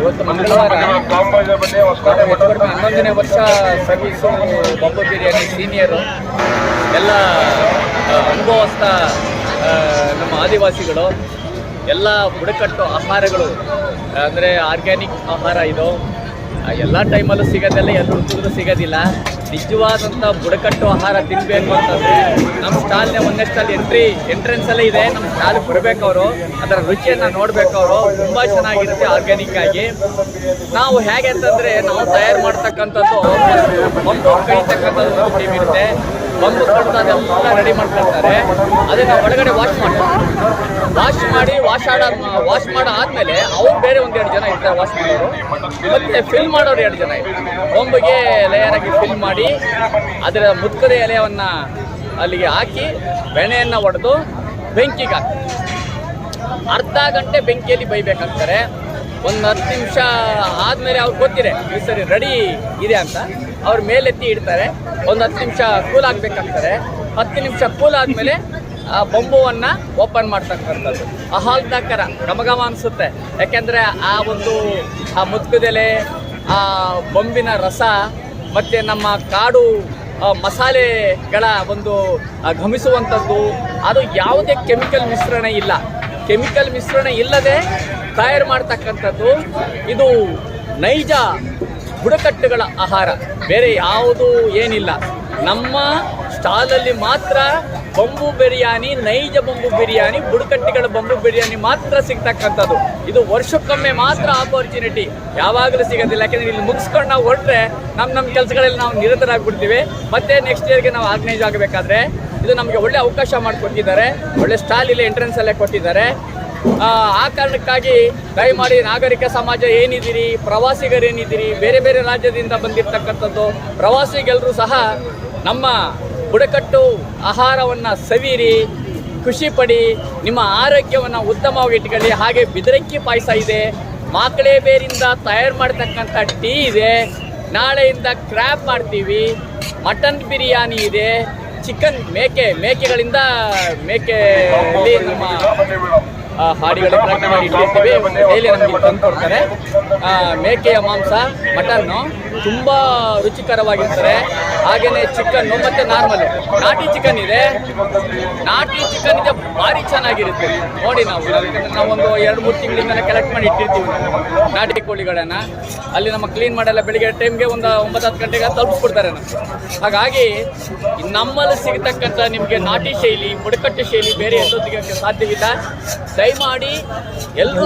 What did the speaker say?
ಇವತ್ತು ಮಂಗಳವಾರ ಹನ್ನೊಂದನೇ ವರ್ಷ ಸರ್ವೀಸು ಬೊಬ್ಬ ಬಿರಿಯಾನಿ ಸೀನಿಯರು ಎಲ್ಲ ಅನುಭವಸ್ಥ ನಮ್ಮ ಆದಿವಾಸಿಗಳು ಎಲ್ಲ ಬುಡಕಟ್ಟು ಆಹಾರಗಳು ಅಂದರೆ ಆರ್ಗ್ಯಾನಿಕ್ ಆಹಾರ ಇದು ಎಲ್ಲ ಟೈಮಲ್ಲೂ ಸಿಗೋದಿಲ್ಲ ಎಲ್ಲರೂ ಹುಡುಕಿದ್ರು ಸಿಗೋದಿಲ್ಲ ನಿಜವಾದಂಥ ಬುಡಕಟ್ಟು ಆಹಾರ ತಿನ್ನಬೇಕು ಅಂತಂದರೆ ನಮ್ಮ ಸ್ಟಾಲ್ನೇ ಒಂದೇ ಸ್ಟಾಲ್ ಎಂಟ್ರಿ ಎಂಟ್ರೆನ್ಸಲ್ಲೇ ಇದೆ. ನಮ್ಮ ಸ್ಟಾಲ್ ಬರಬೇಕು ಅವರು. ಅದರ ರುಚಿಯನ್ನು ನೋಡಬೇಕು ಅವರು. ತುಂಬ ಚೆನ್ನಾಗಿರುತ್ತೆ ಆರ್ಗ್ಯಾನಿಕ್ ಆಗಿ. ನಾವು ಹೇಗೆ ಅಂತಂದರೆ ನಾವು ತಯಾರು ಮಾಡ್ತಕ್ಕಂಥದ್ದು ಒಂದು ಒಂದು ಟೀಮ್ ಇರುತ್ತೆ. ಬಂದು ಕೊಡ್ತಾರೆ ಎಲ್ಲ ರೆಡಿ ಮಾಡ್ಕೊಳ್ತಾರೆ. ಅದನ್ನು ಒಳಗಡೆ ವಾಶ್ ಮಾಡ್ತಾರೆ ವಾಶ್ ಮಾಡಿ ವಾಶ್ ಆಡ ವಾಶ್ ಮಾಡೋ ಆದಮೇಲೆ ಅವ್ರು ಬೇರೆ ಒಂದೆರಡು ಜನ ಇರ್ತಾರೆ ವಾಶ್ ಮಾಡೋರು. ಮತ್ತೆ ಫಿಲ್ ಮಾಡೋರು ಎರಡು ಜನ ಇರ್ತಾರೆ. ಕೊಂಬಿಗೆ ಲೇಯರ್ ಆಗಿ ಫಿಲ್ ಮಾಡಿ, ಅದರ ಮುತ್ಕದ ಎಲೆಯನ್ನು ಅಲ್ಲಿಗೆ ಹಾಕಿ, ಬೆಣ್ಣೆಯನ್ನು ಒಡೆದು ಬೆಂಕಿಗೆ ಹಾಕಿ ಅರ್ಧ ಗಂಟೆ ಬೆಂಕಿಯಲ್ಲಿ ಬೈಬೇಕಂತಾರೆ ಒಂದು ಹತ್ತು ನಿಮಿಷ ಆದಮೇಲೆ ಅವ್ರು ಗೊತ್ತಿದೆ, ಈ ಸರಿ ರೆಡಿ ಇದೆ ಅಂತ. ಅವ್ರ ಮೇಲೆತ್ತಿ ಇಡ್ತಾರೆ. ಒಂದು ಹತ್ತು ನಿಮಿಷ ಕೂಲ್ ಆಗಬೇಕಾಗ್ತದೆ. ಹತ್ತು ನಿಮಿಷ ಕೂಲ್ ಆದಮೇಲೆ, ಆ, ಬೊಂಬುವನ್ನು ಓಪನ್ ಮಾಡ್ತಕ್ಕಂಥದ್ದು. ಆಹ್ಲಾದಕರ ಗಮಗಮ ಅನಿಸುತ್ತೆ. ಯಾಕೆಂದರೆ ಆ ಒಂದು, ಆ ಮುತ್ಕದೆಲೆ ಆ ಬೊಂಬಿನ ರಸ, ಮತ್ತು ನಮ್ಮ ಕಾಡು ಮಸಾಲೆಗಳ ಒಂದು ಘಮಿಸುವಂಥದ್ದು, ಅದು ಯಾವುದೇ ಕೆಮಿಕಲ್ ಮಿಶ್ರಣ ಇಲ್ಲ. ಕೆಮಿಕಲ್ ಮಿಶ್ರಣ ಇಲ್ಲದೆ ತಯಾರು ಮಾಡ್ತಕ್ಕಂಥದ್ದು ಇದು ನೈಜ ಬುಡಕಟ್ಟುಗಳ ಆಹಾರ. ಬೇರೆ ಯಾವುದು ಏನಿಲ್ಲ. ನಮ್ಮ ಸ್ಟಾಲಲ್ಲಿ ಮಾತ್ರ ಬೊಂಬು ಬಿರಿಯಾನಿ, ನೈಜ ಬೊಂಬು ಬಿರಿಯಾನಿ, ಬುಡಕಟ್ಟಿಗಳ ಬೊಂಬು ಬಿರಿಯಾನಿ ಮಾತ್ರ ಸಿಗ್ತಕ್ಕಂಥದ್ದು. ಇದು ವರ್ಷಕ್ಕೊಮ್ಮೆ ಮಾತ್ರ ಆಪರ್ಚುನಿಟಿ ಯಾವಾಗಲೂ ಸಿಗೋದಿಲ್ಲ. ಯಾಕೆಂದರೆ ಇಲ್ಲಿ ಮುಗಿಸ್ಕೊಂಡು ನಾವು ಹೊರಟ್ರೆ ನಮ್ಮ ನಮ್ಮ ಕೆಲಸಗಳಲ್ಲಿ ನಾವು ನಿರತರಾಗ್ಬಿಡ್ತೀವಿ. ಮತ್ತೆ ನೆಕ್ಸ್ಟ್ ಇಯರ್ಗೆ ನಾವು ಆರ್ಗನೈಸ್ ಆಗಬೇಕಾದ್ರೆ ಇದು ನಮಗೆ ಒಳ್ಳೆ ಅವಕಾಶ ಮಾಡಿಕೊಟ್ಟಿದ್ದಾರೆ. ಒಳ್ಳೆ ಸ್ಟಾಲ್ ಇಲ್ಲಿ ಎಂಟ್ರೆನ್ಸ್ ಅಲ್ಲೇ ಕೊಟ್ಟಿದ್ದಾರೆ. ಆ, ಕಾರಣಕ್ಕಾಗಿ ದಯಮಾಡಿ ನಾಗರಿಕ ಸಮಾಜ ಏನಿದ್ದೀರಿ ಪ್ರವಾಸಿಗರೇನಿದ್ದೀರಿ ಬೇರೆ ಬೇರೆ ರಾಜ್ಯದಿಂದ ಬಂದಿರತಕ್ಕಂಥದ್ದು ಪ್ರವಾಸಿಗೆಲ್ಲರೂ ಸಹ ನಮ್ಮ ಬುಡಕಟ್ಟು ಆಹಾರವನ್ನು ಸವಿರಿ ಖುಷಿ ಪಡಿ ನಿಮ್ಮ ಆರೋಗ್ಯವನ್ನು ಉತ್ತಮವಾಗಿ ಇಟ್ಕೊಳ್ಳಿ ಹಾಗೆ ಬಿದರಕ್ಕಿ ಪಾಯಸ ಇದೆ ಮಾಕಳೆ ಬೇರಿಂದ ತಯಾರು ಮಾಡ್ತಕ್ಕಂಥ ಟೀ ಇದೆ ನಾಳೆಯಿಂದ ಕ್ರ್ಯಾಬ್ ಮಾಡ್ತೀವಿ ಮಟನ್ ಬಿರಿಯಾನಿ ಇದೆ ಚಿಕನ್ ಮೇಕೆ ಮೇಕೆಗಳಿಂದ ಮೇಕೆ ನಮ್ಮ ಹಾಡಿಗಳ ಇಟ್ಟಿರ್ತೀವಿ ಡೈಲಿ ನಮಗೆ ತಂದು ಕೊಡ್ತಾರೆ ಮೇಕೆಯ ಮಾಂಸ ಮಟನ್ನು ತುಂಬ ರುಚಿಕರವಾಗಿರ್ತಾರೆ ಹಾಗೆಯೇ ಚಿಕನ್ನು ಮತ್ತು ನಾರ್ಮಲ್. ನಾಟಿ ಚಿಕನ್ ಇದೆ. ನಾಟಿ ಚಿಕನ್ ಇದೆ ಭಾರಿ ಚೆನ್ನಾಗಿರುತ್ತೆ. ನೋಡಿ ನಾವು ನಾವೊಂದು ಒಂದು ಎರಡು ಮೂರು ತಿಂಗಳಿಂದ ಕಲೆಕ್ಟ್ ಮಾಡಿ ಇಟ್ಟಿರ್ತೀವಿ ನಾಟಿ ಕೋಳಿಗಳನ್ನು. ಅಲ್ಲಿ ನಮ್ಮ ಕ್ಲೀನ್ ಮಾಡಲ್ಲ ಬೆಳಿಗ್ಗೆ ಟೈಮ್ಗೆ ಒಂದು ಒಂಬತ್ತು ಹತ್ತು ಗಂಟೆಗೆ ತಲುಪಿಸ್ಕೊಡ್ತಾರೆ ನಮಗೆ. ಹಾಗಾಗಿ ನಮ್ಮಲ್ಲಿ ಸಿಗತಕ್ಕಂಥ ನಿಮಗೆ ನಾಟಿ ಶೈಲಿ ಬುಡಕಟ್ಟು ಶೈಲಿ ಬೇರೆ ಎಲ್ಲೂ ಸಿಗೋಕ್ಕೆ ಸಾಧ್ಯವಿಲ್ಲ. ದಯಮಾಡಿ ಎಲ್ಲರೂ